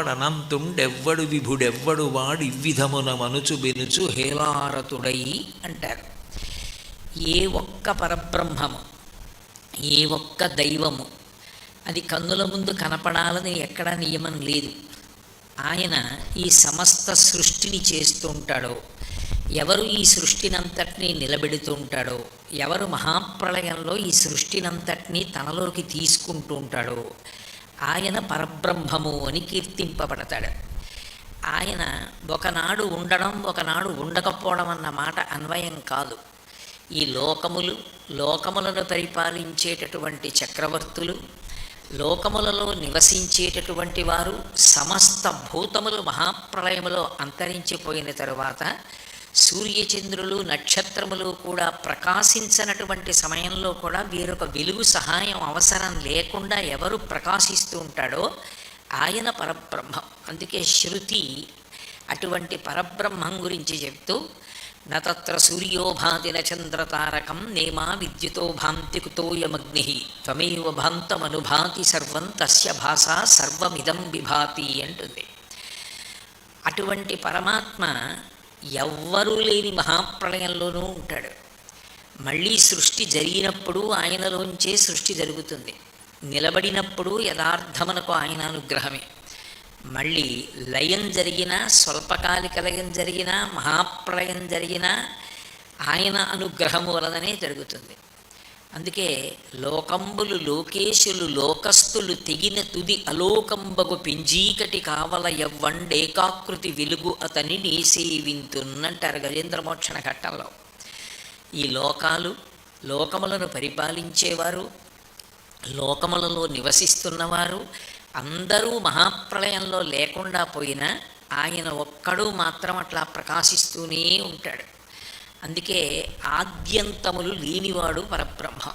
అనంతుండెవ్వడు విభుడెవ్వడు వాడు ఇవ్విధమున మనుచు బెనుచు హేలారతుడై అంటారు. ఏ ఒక్క పరబ్రహ్మము ఏ ఒక్క దైవము అది కన్నుల ముందు కనపడాలని ఎక్కడా నియమం లేదు. ఆయన ఈ సమస్త సృష్టిని చేస్తూ ఉంటాడో ఎవరు ఈ సృష్టినంతటినీ నిలబెడుతూ ఉంటాడో ఎవరు మహాప్రళయంలో ఈ సృష్టినంతటినీ తనలోకి తీసుకుంటూ ఉంటాడో ఆయన పరబ్రహ్మము అని కీర్తింపబడతాడు. ఆయన ఒకనాడు ఉండడం ఒకనాడు ఉండకపోవడం అన్న మాట అన్వయం కాదు. ఈ లోకములు లోకములను పరిపాలించేటటువంటి చక్రవర్తులు లోకములలో నివసించేటటువంటి వారు సమస్త భూతములు మహాప్రళయములో అంతరించిపోయిన తరువాత సూర్యచంద్రులు నక్షత్రములు కూడా ప్రకాశించనటువంటి సమయంలో కూడా వీరొక వెలుగు సహాయం అవసరం లేకుండా ఎవరు ప్రకాశిస్తూ ఉంటాడో ఆయన పరబ్రహ్మ. అందుకే శృతి అటువంటి పరబ్రహ్మం గురించి చెప్తూ నత్ర సూర్యో భాతి చంద్రతారకం నేమా విద్యుతో భాంతి కుతోయమగ్ని త్వమేవ భాంతమనుభాతి సర్వం తస్య భాష సర్వమిదం విభాతి అంటుంది. అటువంటి పరమాత్మ ఎవ్వరూ లేని మహాప్రళయంలోనూ ఉంటాడు. మళ్ళీ సృష్టి జరిగినప్పుడు ఆయనలోంచే సృష్టి జరుగుతుంది. నిలబడినప్పుడు యథార్థమనకు ఆయన అనుగ్రహమే. మళ్ళీ లయం జరిగినా స్వల్పకాలిక లయం జరిగినా మహాప్రళయం జరిగిన ఆయన అనుగ్రహము వలననే జరుగుతుంది. అందుకే లోకంబులు లోకేశులు లోకస్తులు తెగిన తుది అలోకంబగు పింజీకటి కావల ఎవ్వండేకాకృతి వెలుగు అతని నీ సేవింతున్నంటారు గజేంద్రమోక్షణ ఘట్టంలో. ఈ లోకాలు లోకములను పరిపాలించేవారు లోకములలో నివసిస్తున్నవారు అందరూ మహాప్రళయంలో లేకుండా పోయినా ఆయన ఒక్కడు మాత్రం అట్లా ప్రకాశిస్తూనే ఉంటాడు. అందుకే ఆద్యంతములు లేనివాడు పరబ్రహ్మ.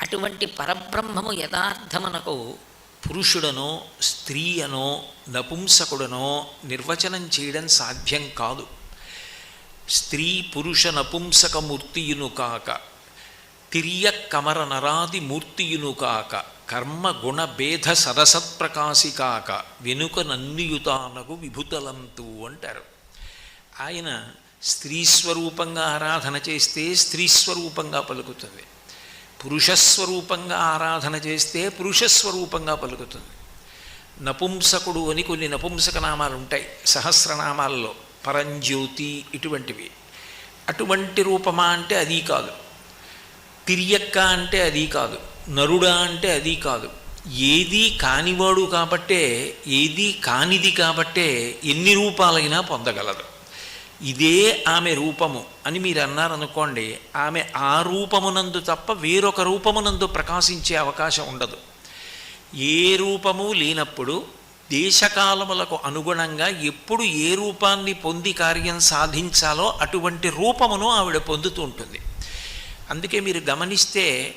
అటువంటి పరబ్రహ్మము యథార్థమనకు పురుషుడనో స్త్రీ అనో నపుంసకుడనో నిర్వచనం చేయడం సాధ్యం కాదు. స్త్రీ పురుష నపుంసకమూర్తియును కాక తిరియ కమర నరాది మూర్తియును కాక కర్మ గుణ భేద సరసత్ప్రకాశి కాక వెనుక నన్నియుతానకు విభుతలంతు అంటారు. ఆయన స్త్రీ స్వరూపంగా ఆరాధన చేస్తే స్త్రీ స్వరూపంగా పలుకుతుంది. పురుషస్వరూపంగా ఆరాధన చేస్తే పురుషస్వరూపంగా పలుకుతుంది. నపుంసకుడు అని కొన్ని నపుంసక నామాలు ఉంటాయి సహస్రనామాల్లో పరంజ్యోతి ఇటువంటివి. అటువంటి రూపమా అంటే అది కాదు. తిరియక్క అంటే అది కాదు. నరుడా అంటే అది కాదు. ఏదీ కానివాడు కాబట్టే ఏదీ కానిది కాబట్టే ఎన్ని రూపాలైనా పొందగలదు. ఇదే ఆమె రూపము అని మీరు అన్నారనుకోండి ఆమె ఆ రూపమునందు తప్ప వేరొక రూపమునందు ప్రకాశించే అవకాశం ఉండదు. ఏ రూపము లేనప్పుడు దేశకాలములకు అనుగుణంగా ఎప్పుడు ఏ రూపాన్ని పొంది కార్యం సాధించాలో అటువంటి రూపమును ఆవిడ పొందుతూ ఉంటుంది. అందుకే మీరు గమనిస్తే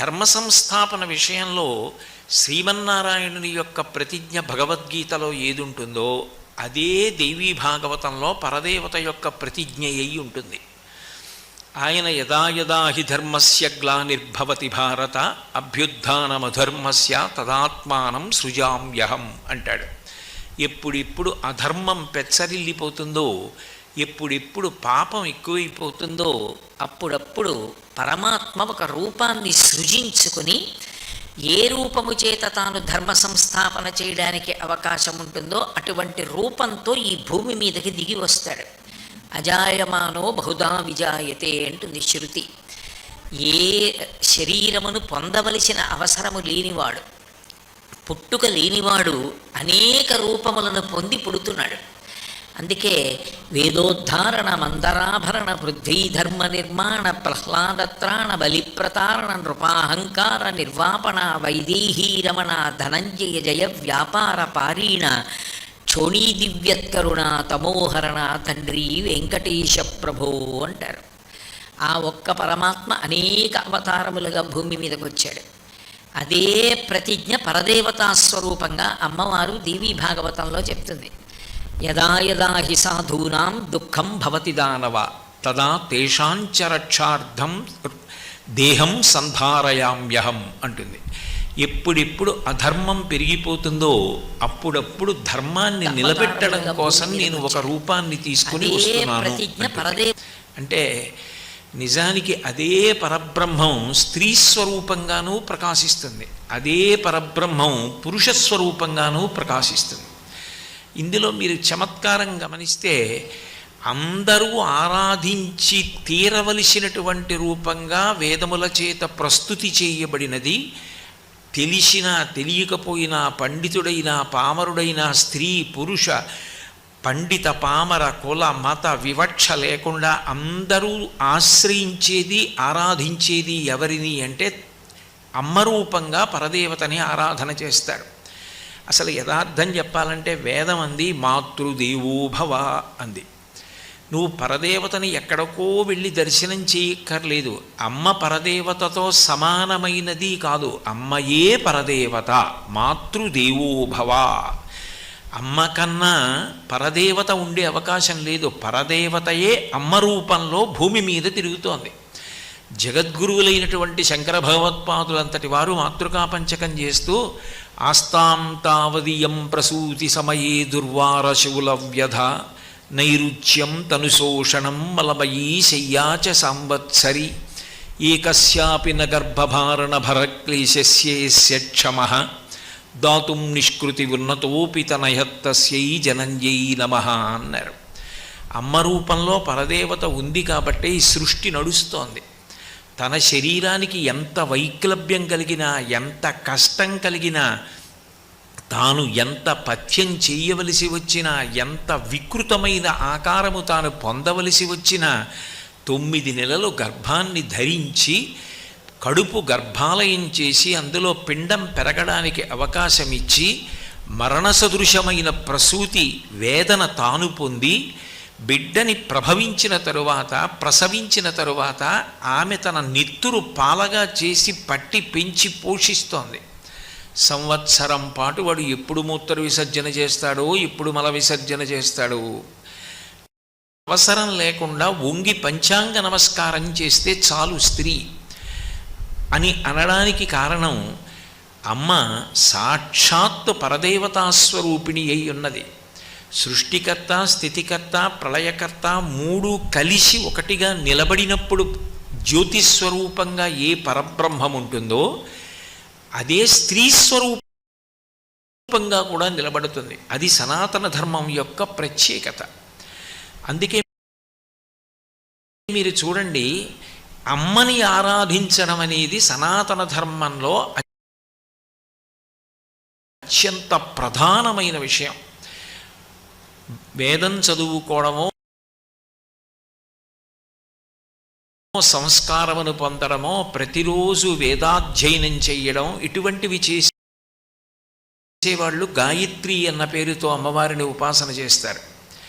ధర్మ సంస్థాపన విషయంలో శ్రీమన్నారాయణుని యొక్క ప్రతిజ్ఞ భగవద్గీతలో ఏది ఉంటుందో అదే దేవీ భాగవతంలో పరదేవత యొక్క ప్రతిజ్ఞ అయి ఉంటుంది. ఆయన యదా యదా హి ధర్మస్య గ్లానిర్భవతి భారత అభ్యుద్ధానమధర్మస్య తదాత్మానం సృజామ్యహం అంటాడు. ఎప్పుడిప్పుడు అధర్మం పెచ్చరిల్లిపోతుందో ఎప్పుడెప్పుడు పాపం ఎక్కువైపోతుందో అప్పుడప్పుడు పరమాత్మ ఒక రూపాన్ని సృజించుకుని ఏ రూపము చేత తాను ధర్మ సంస్థాపన చేయడానికి అవకాశం ఉంటుందో అటువంటి రూపంతో ఈ భూమి మీదకి దిగి వస్తాడు. అజాయమానో బహుదా విజాయతే అంటుంది శృతి. ఏ శరీరమును పొందవలసిన అవసరము లేనివాడు పుట్టుక లేనివాడు అనేక రూపములను పొంది పుడుతున్నాడు. అందుకే వేదోద్ధారణ మందరాభరణ పృథ్వీ ధర్మ నిర్మాణ ప్రహ్లాదత్రాణ బలిప్రతారణ నృపాహంకార నిర్వాపణ వైదేహీ రమణ ధనంజయ జయ వ్యాపార పారీణ క్షోణీ దివ్యత్కరుణ తమోహరణ తండ్రి వెంకటేశ ప్రభో అంటారు. ఆ ఒక్క పరమాత్మ అనేక అవతారములుగా భూమి మీదకి వచ్చాడు అదే ప్రతిజ్ఞ పరదేవతా స్వరూపంగా అమ్మవారు దేవీ భాగవతంలో చెప్తుంది. యదా యదా హి సాధూనాం దుఃఖం భవతి దానవ. తదా తేషాంచ రక్షార్థం దేహం సంధారయామ్యహం అంటుంది. ఎప్పుడెప్పుడు అధర్మం పెరిగిపోతుందో అప్పుడప్పుడు ధర్మాన్ని నిలబెట్టడం కోసం నేను ఒక రూపాన్ని తీసుకుని వస్తున్నాను అంటే నిజానికి అదే పరబ్రహ్మం స్త్రీ స్వరూపంగానూ ప్రకాశిస్తుంది. అదే పరబ్రహ్మం పురుష స్వరూపంగానూ ప్రకాశిస్తుంది. ఇందులో మీరు చమత్కారం గమనిస్తే అందరూ ఆరాధించి తీరవలసినటువంటి రూపంగా వేదముల చేత ప్రస్తుతి చేయబడినది. తెలిసినా తెలియకపోయినా పండితుడైనా పామరుడైనా స్త్రీ పురుష పండిత పామర కుల మత వివక్ష లేకుండా అందరూ ఆశ్రయించేది ఆరాధించేది ఎవరిని అంటే అమ్మ రూపంగా పరదేవతని ఆరాధన చేస్తారు. అసలు యథార్థం చెప్పాలంటే వేదం అంది మాతృదేవోభవ అంది. నువ్వు పరదేవతని ఎక్కడికో వెళ్ళి దర్శనం చేయక్కర్లేదు. అమ్మ పరదేవతతో సమానమైనది కాదు. అమ్మయే పరదేవత మాతృదేవోభవ. అమ్మ కన్నా పరదేవత ఉండే అవకాశం లేదు. పరదేవతయే అమ్మ రూపంలో భూమి మీద తిరుగుతోంది. జగద్గురువులైనటువంటి శంకర భగవత్పాదులంతటి వారు మాతృకాపంచకం చేస్తూ ఆస్తాం తావదీయం ప్రసూతి సమయే దుర్వారశూల వ్యధ నైరుచ్యం తనుశోషణం మలమయీ శయ్యాచ సంవత్సరి. ఏకస్యాపి న భరక్లేశస్యేస్య క్షమ దాతుం నిష్కృతి ఉన్నతోపి తనయత్తస్యై జనంజై నమ అన్నారు. అమ్మ రూపంలో పరదేవత ఉంది కాబట్టే ఈ సృష్టి నడుస్తోంది. తన శరీరానికి ఎంత వైక్లభ్యం కలిగినా ఎంత కష్టం కలిగినా తాను ఎంత పథ్యం చేయవలసి వచ్చినా ఎంత వికృతమైన ఆకారము తాను పొందవలసి వచ్చినా తొమ్మిది నెలలు గర్భాన్ని ధరించి కడుపు గర్భాలయం చేసి అందులో పిండం పెరగడానికి అవకాశం ఇచ్చి మరణ సదృశమైన ప్రసూతి వేదన తాను పొంది బిడ్డని ప్రభవించిన తరువాత ప్రసవించిన తరువాత ఆమె తన నెత్తురు పాలగా చేసి పట్టి పెంచి పోషిస్తోంది. సంవత్సరం పాటు వాడు ఎప్పుడు మూత్ర విసర్జన చేస్తాడో ఎప్పుడు మల విసర్జన చేస్తాడు. అవసరం లేకుండా వంగి పంచాంగ నమస్కారం చేస్తే చాలు స్త్రీ అని అనడానికి కారణం అమ్మ సాక్షాత్తు పరదేవతాస్వరూపిణి అయి ఉన్నది. సృష్టికర్త స్థితికర్త ప్రళయకర్త మూడు కలిసి ఒకటిగా నిలబడినప్పుడు జ్యోతిస్వరూపంగా ఏ పరబ్రహ్మం ఉంటుందో అదే స్త్రీ స్వరూపంగా కూడా నిలబడుతుంది. అది సనాతన ధర్మం యొక్క ప్రత్యేకత. అందుకే మీరు చూడండి అమ్మని ఆరాధించడం అనేది సనాతన ధర్మంలో అత్యంత ప్రధానమైన విషయం. వేదం చదువుకోవడమో సంస్కారమును పొందడమో ప్రతిరోజు వేదాధ్యయనం చేయడం ఇటువంటివి చేసేవాళ్ళు గాయత్రి అన్న పేరుతో అమ్మవారిని ఉపాసన చేస్తారు.